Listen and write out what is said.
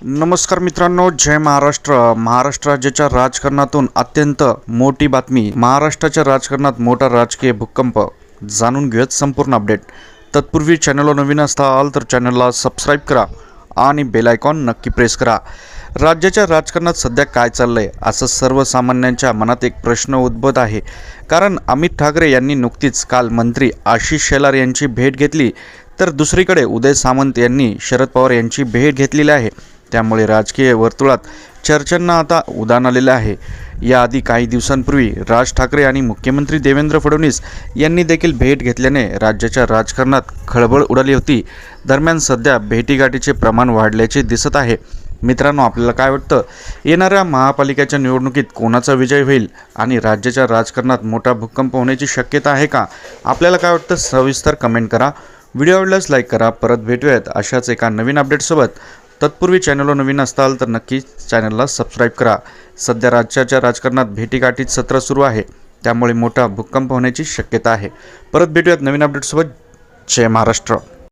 नमस्कार मित्रांनो जय महाराष्ट्र. महाराष्ट्र राज्याच्या राजकारणातून अत्यंत मोठी बातमी महाराष्ट्राच्या राजकारणात मोठा राजकीय भूकंप. जाणून घेऊयात संपूर्ण अपडेट तत्पूर्वी चॅनलवर नवीन असताल तर चॅनलला सबस्क्राईब करा आणि बेल आयकॉन नक्की प्रेस करा. राज्याच्या राजकारणात सध्या काय चाललंय असं सर्वसामान्यांच्या मनात एक प्रश्न उद्भवत आहे. कारण अमित ठाकरे यांनी नुकतीच काल मंत्री आशिष शेलार यांची भेट घेतली तर दुसरीकडे उदय सामंत यांनी शरद पवार यांची भेट घेतलेली आहे. त्यामुळे राजकीय वर्तुळात चर्चांना आता उदान आलेलं आहे. याआधी काही दिवसांपूर्वी राज ठाकरे आणि मुख्यमंत्री देवेंद्र फडणवीस यांनी देखील भेट घेतल्याने राज्याच्या राजकारणात खळबळ उडाली होती. दरम्यान सध्या भेटीगाठीचे प्रमाण वाढल्याचे दिसत आहे. मित्रांनो आपल्याला काय वाटतं? येणाऱ्या महापालिकेच्या निवडणुकीत कोणाचा विजय होईल आणि राज्याच्या राजकारणात मोठा भूकंप होण्याची शक्यता आहे का? आपल्याला काय वाटतं? सविस्तर कमेंट करा. व्हिडिओ आवडल्यास लाईक करा. परत भेटूयात अशाच एका नवीन अपडेटसोबत तत्पूर्वी चॅनलवर नवीन असताल तर नक्की चॅनलला सबस्क्राईब करा. सध्या राज्याच्या राजकारणात भेटीगाठीत सत्र सुरू आहे. त्यामुळे मोठा भूकंप होण्याची शक्यता आहे. परत भेटूयात नवीन अपडेटसोबत जय महाराष्ट्र.